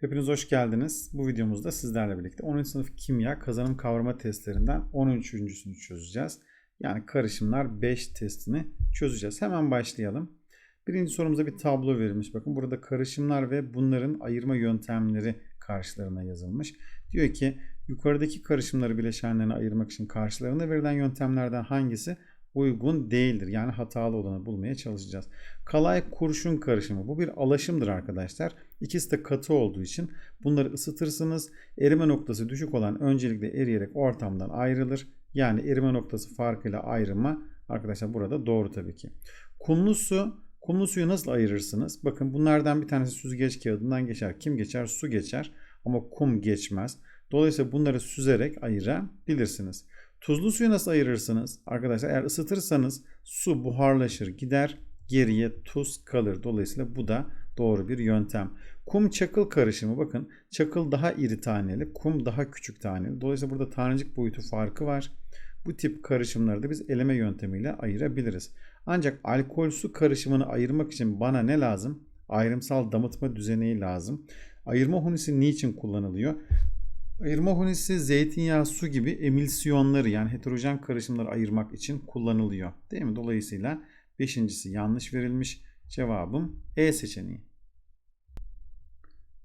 Hepiniz hoş geldiniz. Bu videomuzda sizlerle birlikte 10. sınıf kimya kazanım kavrama testlerinden 13.sünü çözeceğiz. Yani karışımlar 5 testini çözeceğiz. Hemen başlayalım. Birinci sorumuza bir tablo verilmiş. Bakın burada karışımlar ve bunların ayırma yöntemleri karşılarına yazılmış. Diyor ki yukarıdaki karışımları bileşenlerine ayırmak için karşılarına verilen yöntemlerden hangisi uygun değildir. Yani hatalı olanı bulmaya çalışacağız. Kalay kurşun karışımı. Bu bir alaşımdır arkadaşlar. İkisi de katı olduğu için bunları ısıtırsınız. Erime noktası düşük olan öncelikle eriyerek ortamdan ayrılır. Yani erime noktası farkıyla ayrılma arkadaşlar burada doğru tabii ki. Kumlu su Kumlu suyu nasıl ayırırsınız? Bakın bunlardan bir tanesi süzgeç kağıdından geçer. Kim geçer? Su geçer ama kum geçmez. Dolayısıyla bunları süzerek ayırabilirsiniz. Tuzlu suyu nasıl ayırırsınız? Arkadaşlar eğer ısıtırsanız su buharlaşır gider geriye tuz kalır. Dolayısıyla bu da doğru bir yöntem. Kum çakıl karışımı bakın çakıl daha iri taneli kum daha küçük taneli. Dolayısıyla burada tanecik boyutu farkı var. Bu tip karışımları da biz eleme yöntemiyle ayırabiliriz. Ancak alkol su karışımını ayırmak için bana ne lazım? Ayrımsal damıtma düzeneği lazım. Ayırma hunisi niçin kullanılıyor? Ayırma hunisi zeytinyağı su gibi emilsiyonları yani heterojen karışımları ayırmak için kullanılıyor. Değil mi? Dolayısıyla beşincisi yanlış verilmiş. Cevabım E seçeneği.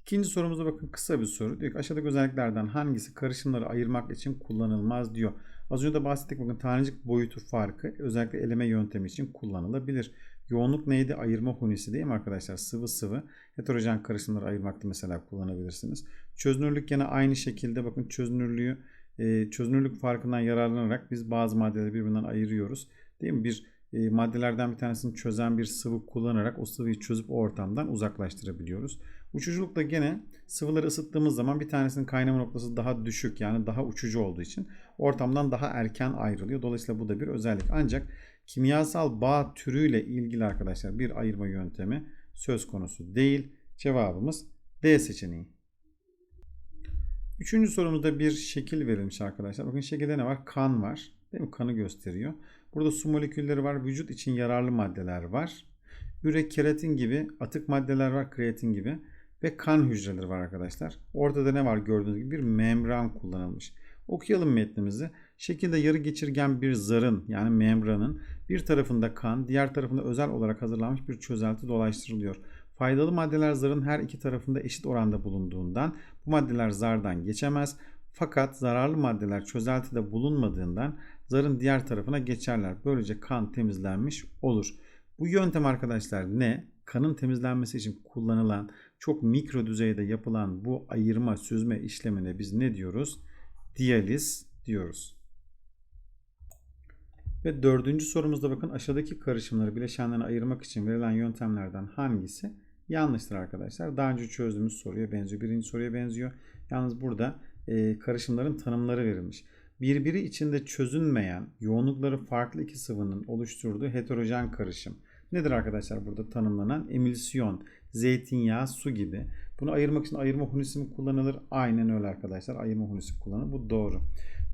İkinci sorumuza bakın kısa bir soru. Diyor ki aşağıdaki özelliklerden hangisi karışımları ayırmak için kullanılmaz diyor. Az önce de bahsettik bakın tanecik boyutu farkı özellikle eleme yöntemi için kullanılabilir. Yoğunluk neydi? Ayırma hunisi değil mi arkadaşlar? Sıvı sıvı heterojen karışımları ayırmakta mesela kullanabilirsiniz. Çözünürlük yine aynı şekilde bakın çözünürlüğü e, çözünürlük farkından yararlanarak biz bazı maddeleri birbirinden ayırıyoruz. Değil mi? Bir e, maddelerden bir tanesini çözen bir sıvı kullanarak o sıvıyı çözüp o ortamdan uzaklaştırabiliyoruz. Uçuculuk da gene sıvıları ısıttığımız zaman bir tanesinin kaynama noktası daha düşük yani daha uçucu olduğu için ortamdan daha erken ayrılıyor. Dolayısıyla bu da bir özellik. Ancak kimyasal bağ türüyle ilgili arkadaşlar bir ayırma yöntemi söz konusu değil. Cevabımız D seçeneği. Üçüncü sorumuzda bir şekil verilmiş arkadaşlar. Bakın şekilde ne var? Kan var. Değil mi? Kanı gösteriyor. Burada su molekülleri var. Vücut için yararlı maddeler var. Ürek, keratin gibi atık maddeler var. Kreatin gibi. Ve kan hücreleri var arkadaşlar. Ortada ne var gördüğünüz gibi bir membran kullanılmış. Okuyalım metnimizi. Şekilde yarı geçirgen bir zarın yani membranın bir tarafında kan, diğer tarafında özel olarak hazırlanmış bir çözelti dolaştırılıyor. Faydalı maddeler zarın her iki tarafında eşit oranda bulunduğundan bu maddeler zardan geçemez. Fakat zararlı maddeler çözeltide bulunmadığından zarın diğer tarafına geçerler. Böylece kan temizlenmiş olur. Bu yöntem arkadaşlar ne? Kanın temizlenmesi için kullanılan çok mikro düzeyde yapılan bu ayırma, süzme işlemine biz ne diyoruz? Diyaliz diyoruz. Ve dördüncü sorumuzda bakın aşağıdaki karışımları bileşenlerine ayırmak için verilen yöntemlerden hangisi yanlıştır arkadaşlar? Daha önce çözdüğümüz soruya benziyor. Birinci soruya benziyor. Yalnız burada e, karışımların tanımları verilmiş. Birbiri içinde çözünmeyen yoğunlukları farklı iki sıvının oluşturduğu heterojen karışım. Nedir arkadaşlar burada tanımlanan? Emilsiyon, zeytinyağı, su gibi. Bunu ayırmak için ayırma hunisi mi kullanılır? Aynen öyle arkadaşlar. Ayırma hunisi kullanılır. Bu doğru.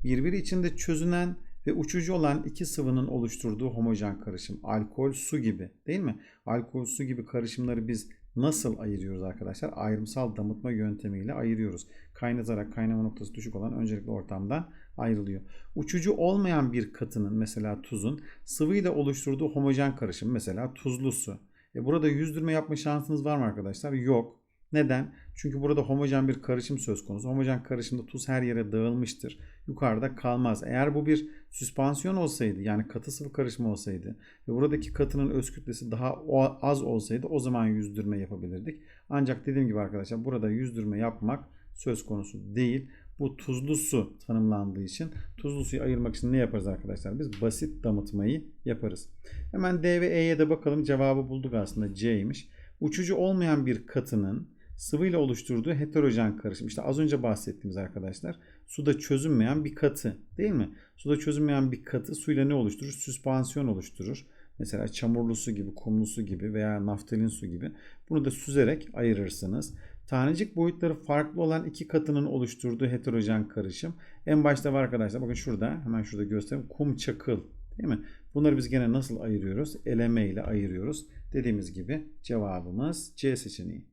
Birbiri içinde çözünen ve uçucu olan iki sıvının oluşturduğu homojen karışım. Alkol, su gibi değil mi? Alkol, su gibi karışımları biz nasıl ayırıyoruz arkadaşlar? Ayrımsal damıtma yöntemiyle ayırıyoruz. Kaynatarak kaynama noktası düşük olan öncelikle ortamdan ayrılıyor. Uçucu olmayan bir katının mesela tuzun sıvıyla oluşturduğu homojen karışım mesela tuzlu su. E burada yüzdürme yapma şansınız var mı arkadaşlar? Yok. Neden? Çünkü burada homojen bir karışım söz konusu. Homojen karışımda tuz her yere dağılmıştır. Yukarıda kalmaz. Eğer bu bir süspansiyon olsaydı yani katı sıvı karışımı olsaydı ve buradaki katının öz kütlesi daha az olsaydı o zaman yüzdürme yapabilirdik. Ancak dediğim gibi arkadaşlar burada yüzdürme yapmak söz konusu değil. Bu tuzlu su tanımlandığı için tuzlu suyu ayırmak için ne yaparız arkadaşlar? Biz basit damıtmayı yaparız. Hemen D ve E'ye de bakalım. Cevabı bulduk aslında C'ymiş. Uçucu olmayan bir katının sıvıyla oluşturduğu heterojen karışım. İşte az önce bahsettiğimiz arkadaşlar suda çözünmeyen bir katı değil mi? Suda çözünmeyen bir katı suyla ne oluşturur? Süspansiyon oluşturur. Mesela çamurlu su gibi, kumlu su gibi veya naftalin su gibi. Bunu da süzerek ayırırsınız. Tanecik boyutları farklı olan iki katının oluşturduğu heterojen karışım. En başta var arkadaşlar. Bakın şurada hemen şurada göstereyim. Kum çakıl değil mi? Bunları biz gene nasıl ayırıyoruz? Eleme ile ayırıyoruz. Dediğimiz gibi cevabımız C seçeneği.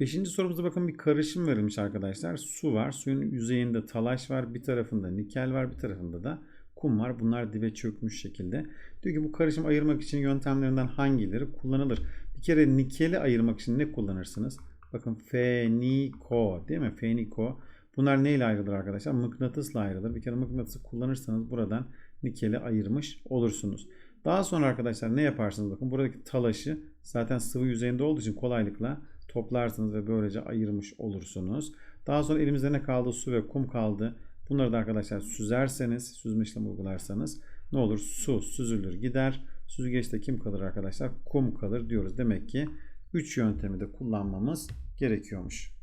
Beşinci sorumuzda bakın bir karışım verilmiş arkadaşlar. Su var. Suyun yüzeyinde talaş var. Bir tarafında nikel var. Bir tarafında da kum var. Bunlar dibe çökmüş şekilde. Diyor ki bu karışım ayırmak için yöntemlerinden hangileri kullanılır? Kere nikeli ayırmak için ne kullanırsınız? Bakın feniko değil mi? Feniko. Bunlar neyle ayrılır arkadaşlar? Mıknatısla ayrılır. Bir kere mıknatısı kullanırsanız buradan nikeli ayırmış olursunuz. Daha sonra arkadaşlar ne yaparsınız? Bakın buradaki talaşı zaten sıvı yüzeyinde olduğu için kolaylıkla toplarsınız ve böylece ayırmış olursunuz. Daha sonra elimizde ne kaldı? Su ve kum kaldı. Bunları da arkadaşlar süzerseniz, süzme işlemi uygularsanız ne olur? Su süzülür gider. Süzgeçte kim kalır arkadaşlar? Kum kalır diyoruz. Demek ki 3 yöntemi de kullanmamız gerekiyormuş.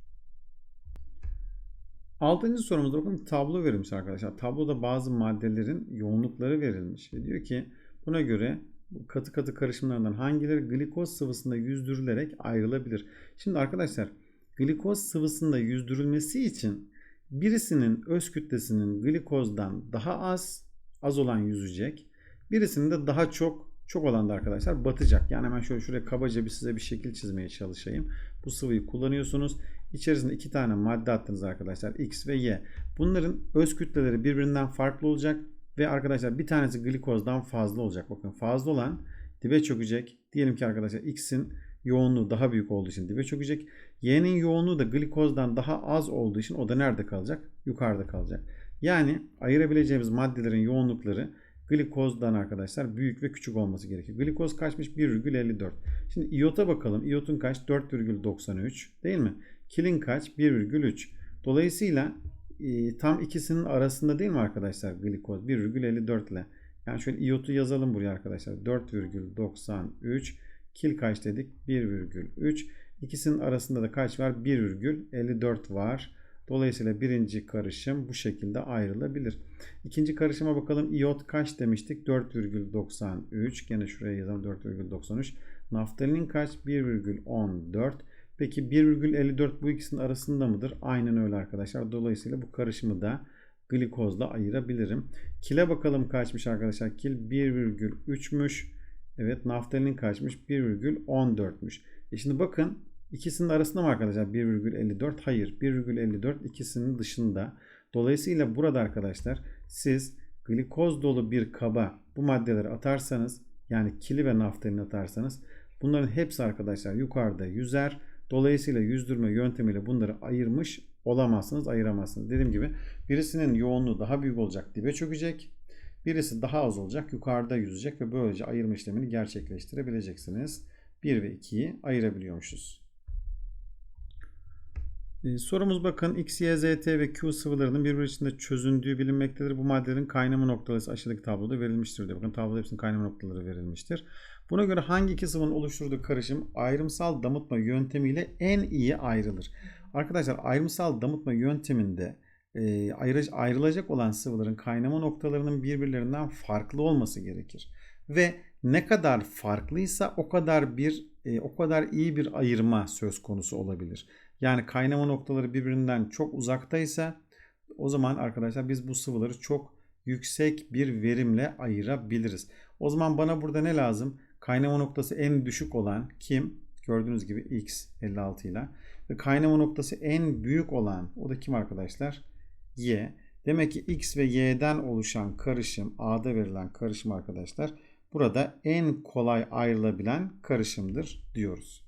Altıncı sorumuzda bakın tablo verilmiş arkadaşlar. Tabloda bazı maddelerin yoğunlukları verilmiş. Ve diyor ki buna göre katı katı karışımlarından hangileri glikoz sıvısında yüzdürülerek ayrılabilir? Şimdi arkadaşlar glikoz sıvısında yüzdürülmesi için birisinin öz kütlesinin glikozdan daha az az olan yüzecek. Birisinin de daha çok çok olan da arkadaşlar batacak. Yani hemen şöyle şuraya kabaca bir size bir şekil çizmeye çalışayım. Bu sıvıyı kullanıyorsunuz. İçerisinde iki tane madde attınız arkadaşlar. X ve Y. Bunların öz kütleleri birbirinden farklı olacak. Ve arkadaşlar bir tanesi glikozdan fazla olacak. Bakın fazla olan dibe çökecek. Diyelim ki arkadaşlar X'in yoğunluğu daha büyük olduğu için dibe çökecek. Y'nin yoğunluğu da glikozdan daha az olduğu için o da nerede kalacak? Yukarıda kalacak. Yani ayırabileceğimiz maddelerin yoğunlukları glikozdan arkadaşlar büyük ve küçük olması gerekiyor. Glikoz kaçmış? 1,54. Şimdi iyota bakalım. İyotun kaç? 4,93 değil mi? Kilin kaç? 1,3. Dolayısıyla e, tam ikisinin arasında değil mi arkadaşlar glikoz? 1,54 ile. Yani şöyle iyotu yazalım buraya arkadaşlar. 4,93. Kil kaç dedik? 1,3. İkisinin arasında da kaç var? 1,54 var. Dolayısıyla birinci karışım bu şekilde ayrılabilir. İkinci karışıma bakalım. İyot kaç demiştik? 4,93. Gene şuraya yazalım 4,93. Naftalin kaç? 1,14. Peki 1,54 bu ikisinin arasında mıdır? Aynen öyle arkadaşlar. Dolayısıyla bu karışımı da glikozla ayırabilirim. Kile bakalım kaçmış arkadaşlar. Kil 1,3'müş. Evet naftalin kaçmış? 1,14'müş. E şimdi bakın ikisinin arasında mı arkadaşlar 1,54? Hayır 1,54 ikisinin dışında. Dolayısıyla burada arkadaşlar siz glikoz dolu bir kaba bu maddeleri atarsanız yani kili ve naftalin atarsanız bunların hepsi arkadaşlar yukarıda yüzer. Dolayısıyla yüzdürme yöntemiyle bunları ayırmış olamazsınız, ayıramazsınız. Dediğim gibi birisinin yoğunluğu daha büyük olacak, dibe çökecek. Birisi daha az olacak, yukarıda yüzecek ve böylece ayırma işlemini gerçekleştirebileceksiniz. 1 ve 2'yi ayırabiliyormuşuz. Ee, sorumuz bakın X, Y, Z, T ve Q sıvılarının birbiri içinde çözündüğü bilinmektedir. Bu maddelerin kaynama noktaları aşağıdaki tabloda verilmiştir diyor. Bakın tabloda hepsinin kaynama noktaları verilmiştir. Buna göre hangi iki sıvının oluşturduğu karışım ayrımsal damıtma yöntemiyle en iyi ayrılır? Arkadaşlar ayrımsal damıtma yönteminde e, ayrılacak olan sıvıların kaynama noktalarının birbirlerinden farklı olması gerekir. Ve ne kadar farklıysa o kadar bir e, o kadar iyi bir ayırma söz konusu olabilir. Yani kaynama noktaları birbirinden çok uzaktaysa o zaman arkadaşlar biz bu sıvıları çok yüksek bir verimle ayırabiliriz. O zaman bana burada ne lazım? Kaynama noktası en düşük olan kim? Gördüğünüz gibi X 56 ile. Ve kaynama noktası en büyük olan o da kim arkadaşlar? Y. Demek ki X ve Y'den oluşan karışım A'da verilen karışım arkadaşlar burada en kolay ayrılabilen karışımdır diyoruz.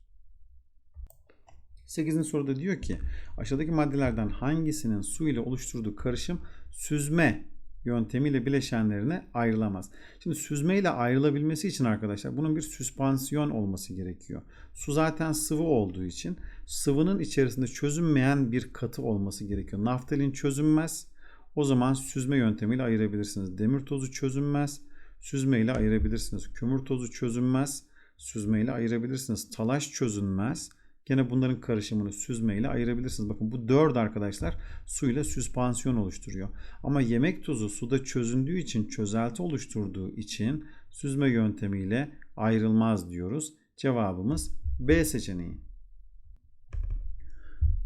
8. soruda diyor ki aşağıdaki maddelerden hangisinin su ile oluşturduğu karışım süzme yöntemiyle bileşenlerine ayrılamaz. Şimdi süzme ile ayrılabilmesi için arkadaşlar bunun bir süspansiyon olması gerekiyor. Su zaten sıvı olduğu için sıvının içerisinde çözünmeyen bir katı olması gerekiyor. Naftalin çözünmez. O zaman süzme yöntemiyle ayırabilirsiniz. Demir tozu çözünmez. Süzme ile ayırabilirsiniz. Kömür tozu çözünmez. Süzme ile ayırabilirsiniz. Talaş çözünmez. Gene bunların karışımını süzme ile ayırabilirsiniz. Bakın bu dört arkadaşlar suyla süspansiyon oluşturuyor. Ama yemek tuzu suda çözündüğü için çözelti oluşturduğu için süzme yöntemiyle ayrılmaz diyoruz. Cevabımız B seçeneği.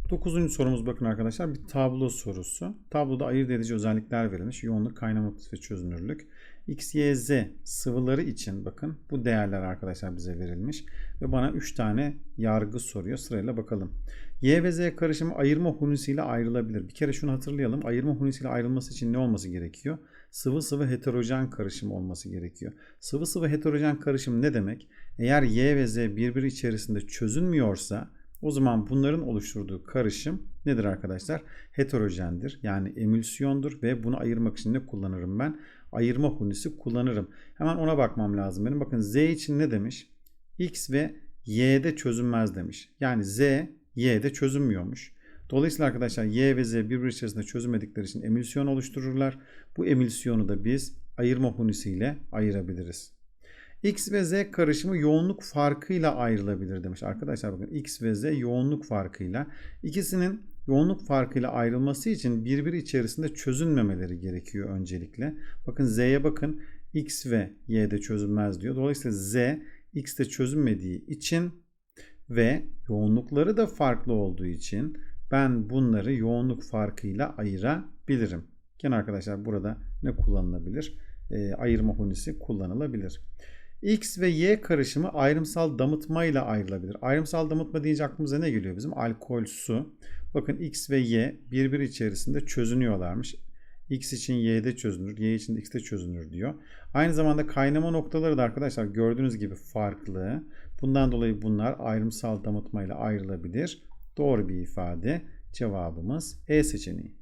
Dokuzuncu sorumuz bakın arkadaşlar bir tablo sorusu. Tabloda ayırt edici özellikler verilmiş. Yoğunluk, kaynama ve çözünürlük. X, Y, Z sıvıları için bakın bu değerler arkadaşlar bize verilmiş. ve bana 3 tane yargı soruyor. Sırayla bakalım. Y ve Z karışımı ayırma hunisiyle ayrılabilir. Bir kere şunu hatırlayalım. Ayırma hunisiyle ayrılması için ne olması gerekiyor? Sıvı sıvı heterojen karışım olması gerekiyor. Sıvı sıvı heterojen karışım ne demek? Eğer Y ve Z birbiri içerisinde çözünmüyorsa o zaman bunların oluşturduğu karışım nedir arkadaşlar? Heterojendir. Yani emülsiyondur ve bunu ayırmak için ne kullanırım ben? Ayırma hunisi kullanırım. Hemen ona bakmam lazım benim. Bakın Z için ne demiş? X ve Y'de çözünmez demiş. Yani Z Y'de çözünmüyormuş. Dolayısıyla arkadaşlar Y ve Z birbiri içerisinde çözülmedikleri için emülsiyon oluştururlar. Bu emülsiyonu da biz ayırma hunisiyle ayırabiliriz. X ve Z karışımı yoğunluk farkıyla ayrılabilir demiş. Arkadaşlar bakın X ve Z yoğunluk farkıyla. ikisinin yoğunluk farkıyla ayrılması için birbiri içerisinde çözünmemeleri gerekiyor öncelikle. Bakın Z'ye bakın. X ve Y'de çözünmez diyor. Dolayısıyla Z X'te çözünmediği için ve yoğunlukları da farklı olduğu için ben bunları yoğunluk farkıyla ayırabilirim. Gene arkadaşlar burada ne kullanılabilir? E, ayırma hunisi kullanılabilir. X ve Y karışımı ayrımsal damıtma ile ayrılabilir. Ayrımsal damıtma deyince aklımıza ne geliyor bizim? Alkol, su. Bakın X ve Y birbiri içerisinde çözünüyorlarmış. X için Y'de çözünür, Y için X'te çözünür diyor. Aynı zamanda kaynama noktaları da arkadaşlar gördüğünüz gibi farklı. Bundan dolayı bunlar ayrımsal damıtma ile ayrılabilir. Doğru bir ifade. Cevabımız E seçeneği.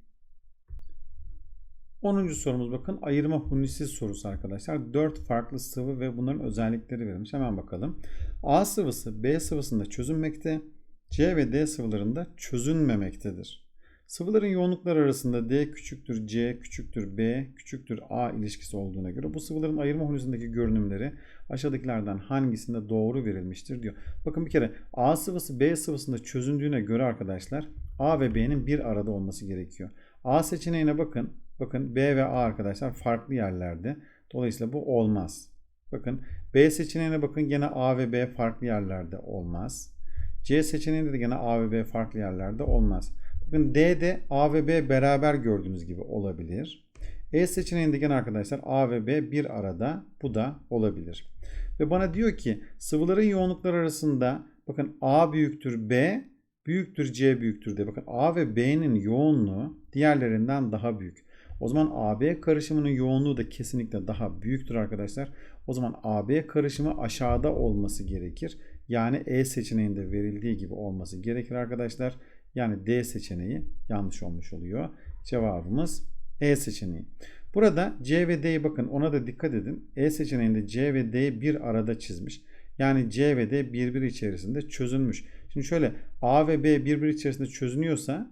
10. sorumuz bakın ayırma hunisi sorusu arkadaşlar. 4 farklı sıvı ve bunların özellikleri verilmiş. Hemen bakalım. A sıvısı B sıvısında çözünmekte. C ve D sıvılarında çözünmemektedir. Sıvıların yoğunlukları arasında D küçüktür C küçüktür B küçüktür A ilişkisi olduğuna göre bu sıvıların ayırma hunisindeki görünümleri aşağıdakilerden hangisinde doğru verilmiştir diyor. Bakın bir kere A sıvısı B sıvısında çözündüğüne göre arkadaşlar A ve B'nin bir arada olması gerekiyor. A seçeneğine bakın. Bakın B ve A arkadaşlar farklı yerlerde. Dolayısıyla bu olmaz. Bakın B seçeneğine bakın gene A ve B farklı yerlerde olmaz. C seçeneğinde de gene A ve B farklı yerlerde olmaz. Bakın D'de A ve B beraber gördüğünüz gibi olabilir. E seçeneğinde gene arkadaşlar A ve B bir arada bu da olabilir. Ve bana diyor ki sıvıların yoğunlukları arasında bakın A büyüktür B büyüktür C büyüktür diye. Bakın A ve B'nin yoğunluğu diğerlerinden daha büyük. O zaman AB karışımının yoğunluğu da kesinlikle daha büyüktür arkadaşlar. O zaman AB karışımı aşağıda olması gerekir. Yani E seçeneğinde verildiği gibi olması gerekir arkadaşlar. Yani D seçeneği yanlış olmuş oluyor. Cevabımız E seçeneği. Burada C ve D'ye bakın ona da dikkat edin. E seçeneğinde C ve D bir arada çizmiş. Yani C ve D birbiri içerisinde çözülmüş. Şimdi şöyle A ve B birbiri içerisinde çözünüyorsa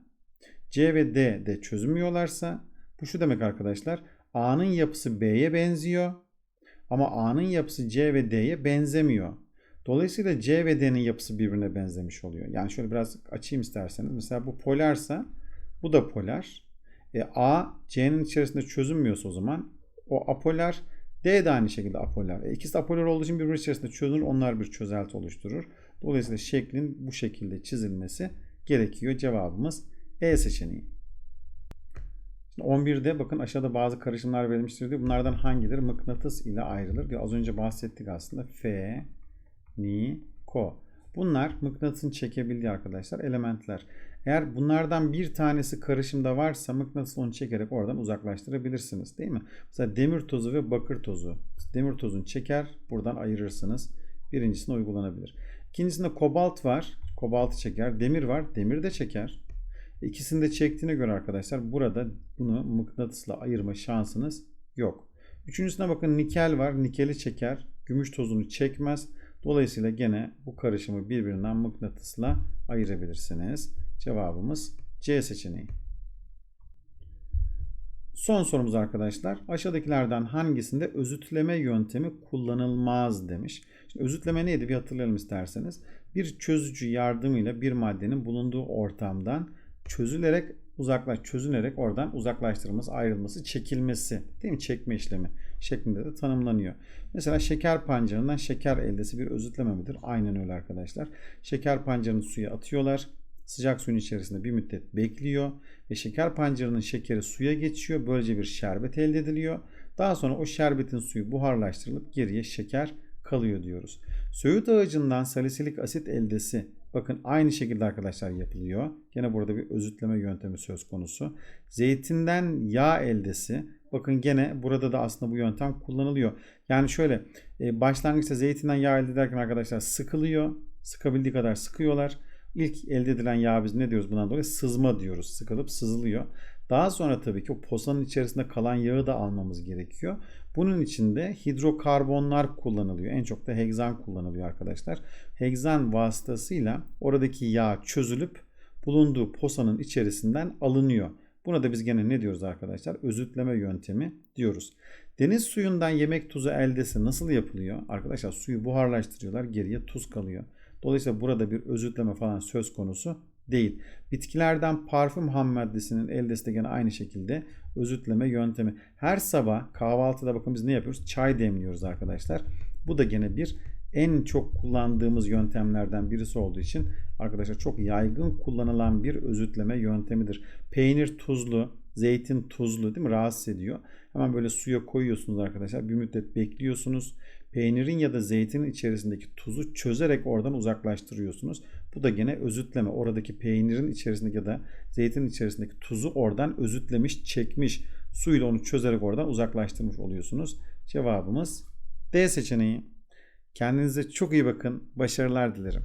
C ve D de çözünmüyorlarsa bu şu demek arkadaşlar. A'nın yapısı B'ye benziyor. Ama A'nın yapısı C ve D'ye benzemiyor. Dolayısıyla C ve D'nin yapısı birbirine benzemiş oluyor. Yani şöyle biraz açayım isterseniz. Mesela bu polarsa bu da polar. E, A C'nin içerisinde çözünmüyorsa o zaman o apolar D de aynı şekilde apolar. E, ikisi apolar olduğu için birbiri içerisinde çözünür. Onlar bir çözelti oluşturur. Dolayısıyla şeklin bu şekilde çizilmesi gerekiyor. Cevabımız E seçeneği. Şimdi 11'de bakın aşağıda bazı karışımlar verilmiştir diyor. Bunlardan hangileri mıknatıs ile ayrılır diyor. Az önce bahsettik aslında. F, Ni, Ko. Bunlar mıknatısın çekebildiği arkadaşlar elementler. Eğer bunlardan bir tanesi karışımda varsa mıknatıs onu çekerek oradan uzaklaştırabilirsiniz değil mi? Mesela demir tozu ve bakır tozu. Demir tozunu çeker buradan ayırırsınız. Birincisine uygulanabilir. İkincisinde kobalt var. Kobaltı çeker. Demir var. Demir de çeker. İkisini de çektiğine göre arkadaşlar burada bunu mıknatısla ayırma şansınız yok. Üçüncüsüne bakın nikel var. Nikeli çeker. Gümüş tozunu çekmez. Dolayısıyla gene bu karışımı birbirinden mıknatısla ayırabilirsiniz. Cevabımız C seçeneği. Son sorumuz arkadaşlar. Aşağıdakilerden hangisinde özütleme yöntemi kullanılmaz demiş. Şimdi özütleme neydi bir hatırlayalım isterseniz. Bir çözücü yardımıyla bir maddenin bulunduğu ortamdan çözülerek uzaklaş çözünerek oradan uzaklaştırılması, ayrılması, çekilmesi, değil mi? Çekme işlemi şeklinde de tanımlanıyor. Mesela şeker pancarından şeker eldesi bir özütleme midir? Aynen öyle arkadaşlar. Şeker pancarını suya atıyorlar. Sıcak suyun içerisinde bir müddet bekliyor ve şeker pancarının şekeri suya geçiyor. Böylece bir şerbet elde ediliyor. Daha sonra o şerbetin suyu buharlaştırılıp geriye şeker kalıyor diyoruz. Söğüt ağacından salisilik asit eldesi bakın aynı şekilde arkadaşlar yapılıyor. Gene burada bir özütleme yöntemi söz konusu. Zeytinden yağ eldesi bakın gene burada da aslında bu yöntem kullanılıyor. Yani şöyle e, başlangıçta zeytinden yağ elde ederken arkadaşlar sıkılıyor. Sıkabildiği kadar sıkıyorlar. İlk elde edilen yağ biz ne diyoruz bundan dolayı? Sızma diyoruz. Sıkılıp sızılıyor. Daha sonra tabii ki o posanın içerisinde kalan yağı da almamız gerekiyor. Bunun için de hidrokarbonlar kullanılıyor. En çok da hegzan kullanılıyor arkadaşlar. Hegzan vasıtasıyla oradaki yağ çözülüp bulunduğu posanın içerisinden alınıyor. Buna da biz gene ne diyoruz arkadaşlar? Özütleme yöntemi diyoruz. Deniz suyundan yemek tuzu eldesi nasıl yapılıyor? Arkadaşlar suyu buharlaştırıyorlar. Geriye tuz kalıyor. Dolayısıyla burada bir özütleme falan söz konusu değil. Bitkilerden parfüm ham maddesinin eldesi de aynı şekilde özütleme yöntemi. Her sabah kahvaltıda bakın biz ne yapıyoruz? Çay demliyoruz arkadaşlar. Bu da gene bir en çok kullandığımız yöntemlerden birisi olduğu için arkadaşlar çok yaygın kullanılan bir özütleme yöntemidir. Peynir tuzlu, zeytin tuzlu değil mi? Rahatsız ediyor. Hemen böyle suya koyuyorsunuz arkadaşlar. Bir müddet bekliyorsunuz. Peynirin ya da zeytinin içerisindeki tuzu çözerek oradan uzaklaştırıyorsunuz. Bu da gene özütleme. Oradaki peynirin içerisindeki ya da zeytinin içerisindeki tuzu oradan özütlemiş, çekmiş. Suyla onu çözerek oradan uzaklaştırmış oluyorsunuz. Cevabımız D seçeneği. Kendinize çok iyi bakın. Başarılar dilerim.